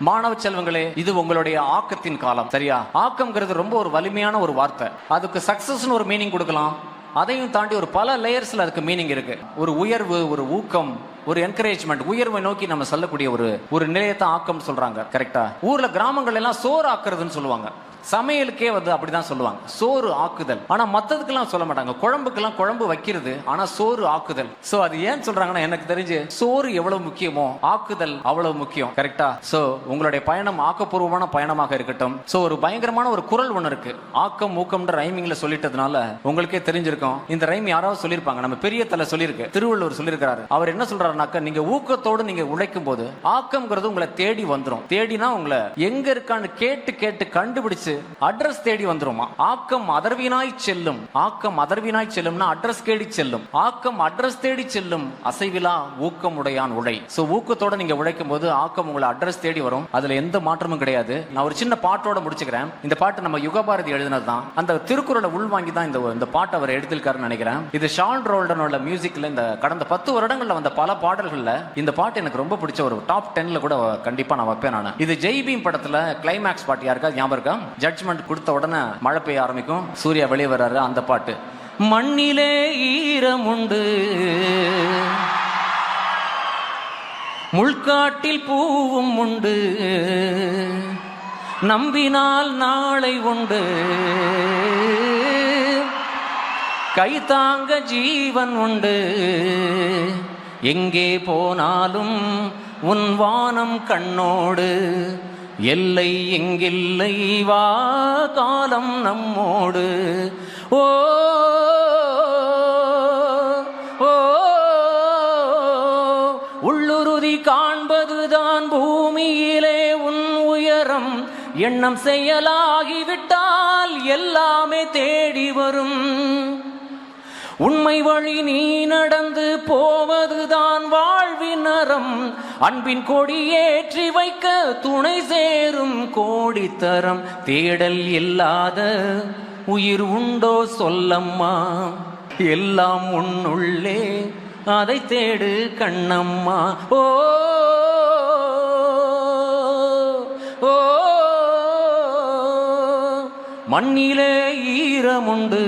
மாணவ செல்வங்களே இது உங்களுடைய ஆக்கத்தின் காலம் சரியா? ஆக்கம்ங்கிறது ரொம்ப ஒரு வலிமையான ஒரு வார்த்தை. அதுக்கு சக்சஸ்னு ஒரு மீனிங் கொடுக்கலாம். அதையும் தாண்டி ஒரு பல லேயர்ஸ்ல அதுக்கு மீனிங் இருக்கு. ஒரு உயர்வு ஒரு ஊக்கம் ஒரு என்கரேஜ்மெண்ட் உயர்வை நோக்கி நம்ம சொல்லக்கூடிய ஒரு ஒரு நிலையத்தை ஆக்கம் சொல்றாங்க கரெக்டா ஊர்ல கிராமங்கள் எல்லாம் சோறு ஆக்குறதுன்னு சொல்லுவாங்க. சமையலுக்கே வந்து அப்படிதான் சொல்லுவாங்க. சோறு ஆக்குதல். ஆனா மத்ததுக்கெல்லாம் சொல்ல மாட்டாங்க. குழம்புக்கெல்லாம் குழம்பு வைக்கிறது ஆனா சோறு ஆக்குதல். சோ அது ஏன் சொல்றாங்கன்னா எனக்கு தெரிஞ்சு சோறு எவ்வளவு முக்கியமோ ஆக்குதல் அவ்வளவு முக்கியம் கரெக்டா சோ உங்களுடைய பயணம் ஆக்கப்பூர்வமான பயணமாக இருக்கட்டும். சோ ஒரு பயங்கரமான ஒரு குரல் ஒண்ணு இருக்கு. ஆக்கம் ஊக்கம்ன்ற ரைமிங்ல சொல்லிட்டதுனால உங்களுக்கே தெரிஞ்சிருக்கும். இந்த ரைம் யாராவது சொல்லியிருப்பாங்க. நம்ம பெரிய தலை சொல்லியிருக்கு திருவள்ளுவர் சொல்லியிருக்காரு அவர் என்ன சொல்றாரு சொல்றாருனாக்க நீங்க ஊக்கத்தோடு நீங்க உழைக்கும் போது ஆக்கம்ங்கிறது உங்களை தேடி வந்துரும். தேடினா உங்களை எங்க இருக்கான்னு கேட்டு கேட்டு கண்டுபிடிச்சு அட்ரஸ் தேடி வந்துருமா? ஆக்கம் அதர்வினாய் செல்லும். ஆக்கம் அதர்வினாய் செல்லும்னா அட்ரஸ் தேடி செல்லும். ஆக்கம் அட்ரஸ் தேடி செல்லும். அசைவிலா ஊக்கம் உடையான் உழை சோ ஊக்கத்தோட நீங்க உழைக்கும் போது ஆக்கம் உங்களை அட்ரஸ் தேடி வரும். அதுல எந்த மாற்றமும் கிடையாது. நான் ஒரு சின்ன பாட்டோட முடிச்சுக்கிறேன். இந்த பாட்டு நம்ம யுகபாரதி எழுதினது தான் அந்த திருக்குறளை உள்வாங்கி தான் இந்த இந்த பாட்டை அவர் எடுத்திருக்காருன்னு நினைக்கிறேன். இது ஷான் ரோல்டனோட மியூசிக்ல இந்த கடந்த பத்து வருடங்கள்ல வந்த பல பாடல்கள்ல இந்த பாட்டு எனக்கு ரொம்ப பிடிச்ச ஒரு டாப் டென்ல கூட கண்டிப்பா நான் வைப்பேன் நான். இது ஜெய்பீம் படத்துல கிளைமேக்ஸ் பாட்டு யாருக்கா ஞாபகம் ஜட்ஜ்மெண்ட் கொடுத்த உடனே மழை பெய்ய ஆரம்பிக்கும். சூர்யா வெளியே வர்றாரு அந்த பாட்டு. மண்ணிலே ஈரம் உண்டு. முள்காட்டில் பூவும் உண்டு. நம்பினால் நாளை உண்டு. கைதாங்க ஜீவன் உண்டு. எங்கே போனாலும் உன் வானம் கண்ணோடு. எல்லை எங்கில்லை வா காலம் நம்மோடு. ஓ உள்ளுறுதி காண்பதுதான் பூமியிலே உன் உயரம். எண்ணம் செயலாகிவிட்டால் எல்லாமே தேடி வரும். உண்மை வழி நீ நடந்து போவ வாழ்வின் அன்பின் கொடி ஏற்றி வைக்க துணை சேரும் கோடித்தரம். தேடல் இல்லாத உயிர் உண்டோ சொல்லம்மா. எல்லாம் உன்னுள்ளே அதை தேடு கண்ணம்மா. ஓ மண்ணிலே ஈரமுண்டு.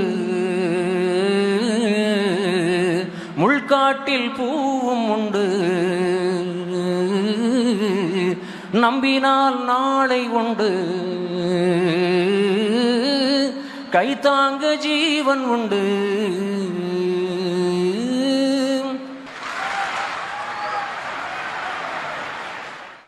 முள்காட்டில் பூவும் உண்டு. நம்பினால் நாளை உண்டு. கைத்தாங்க ஜீவன் உண்டு.